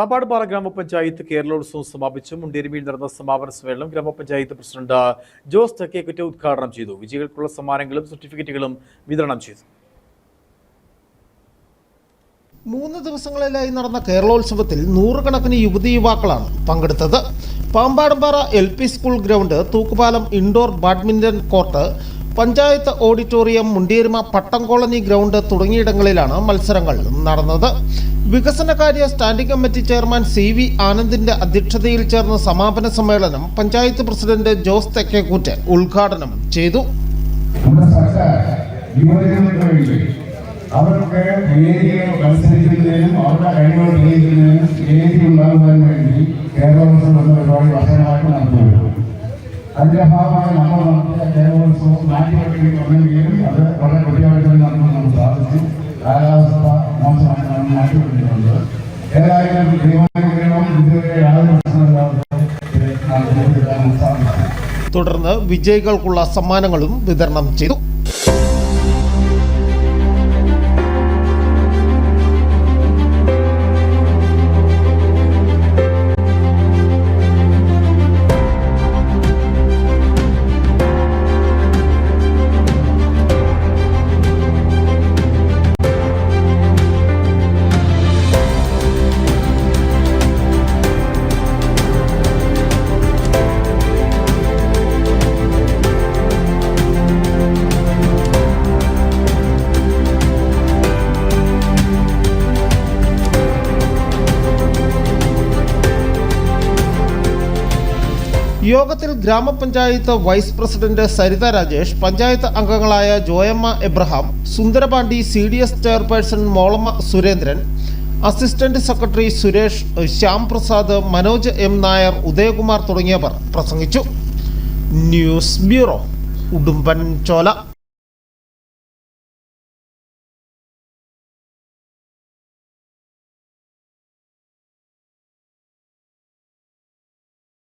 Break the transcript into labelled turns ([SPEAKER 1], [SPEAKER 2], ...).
[SPEAKER 1] പാപ്പാടുപാറ ഗ്രാമപഞ്ചായത്ത് കേരളോത്സവം സമാപിച്ചു. മുണ്ടേരിമിയിൽ നടന്ന സമാപന സമ്മേളനം ഗ്രാമപഞ്ചായത്ത് പ്രസിഡന്റ് ജോസ് തെക്കേക്കുറ്റ ഉദ്ഘാടനം ചെയ്തു. വിജയികൾക്കുള്ള സമ്മാനങ്ങളും സർട്ടിഫിക്കറ്റുകളും വിതരണം ചെയ്തു.
[SPEAKER 2] മൂന്ന് ദിവസങ്ങളിലായി നടന്ന കേരളോത്സവത്തിൽ നൂറുകണക്കിന് യുവതി യുവാക്കളാണ് പങ്കെടുത്തത്. Pambadampara L P school ground Thookkupalam indoor badminton court panchayat auditorium Mundiyeruma Pattam colony ground തുടങ്ങിയിടങ്ങളിലാണ് മത്സരങ്ങൾ നടന്നത്. വികസനകാര്യ standing committee chairman C V ആനന്ദിന്റെ അധ്യക്ഷതയിൽ ചേർന്ന സമാപന സമ്മേളനം പഞ്ചായത്ത് പ്രസിഡന്റ് ജോസ് തെക്കേക്കൂറ്റ് ഉദ്ഘാടനം ചെയ്തു.
[SPEAKER 3] അവർക്ക് അവരുടെ കഴിവുകൾ കേരള നമ്മൾ കേരളോത്സവം വന്നെങ്കിലും അത് വളരെ കൃത്യമായിട്ട് നടത്താൻ നമുക്ക് സാധിച്ചു. കാലാവസ്ഥ മോശമായി മാറ്റിവെച്ചിട്ടുണ്ട് ഏതായാലും ദൈവാനുഗ്രഹം ഇതുവരെ യാതൊരു പ്രശ്നമില്ലാതെ
[SPEAKER 2] തുടർന്ന് വിജയികൾക്കുള്ള സമ്മാനങ്ങളും വിതരണം ചെയ്തു. യോഗത്തിൽ ഗ്രാമപഞ്ചായത്ത് വൈസ് പ്രസിഡന്റ് സരിത രാജേഷ് പഞ്ചായത്ത് അംഗങ്ങളായ Joyamma Abraham Sundarapandi C D S chairperson Molamma Surendran assistant secretary Suresh Shyam Prasad Manoj M Nair Udayakumar തുടങ്ങിയവർ പ്രസംഗിച്ചു. ന്യൂസ് ബ്യൂറോ ഉടുമ്പൻ ചോല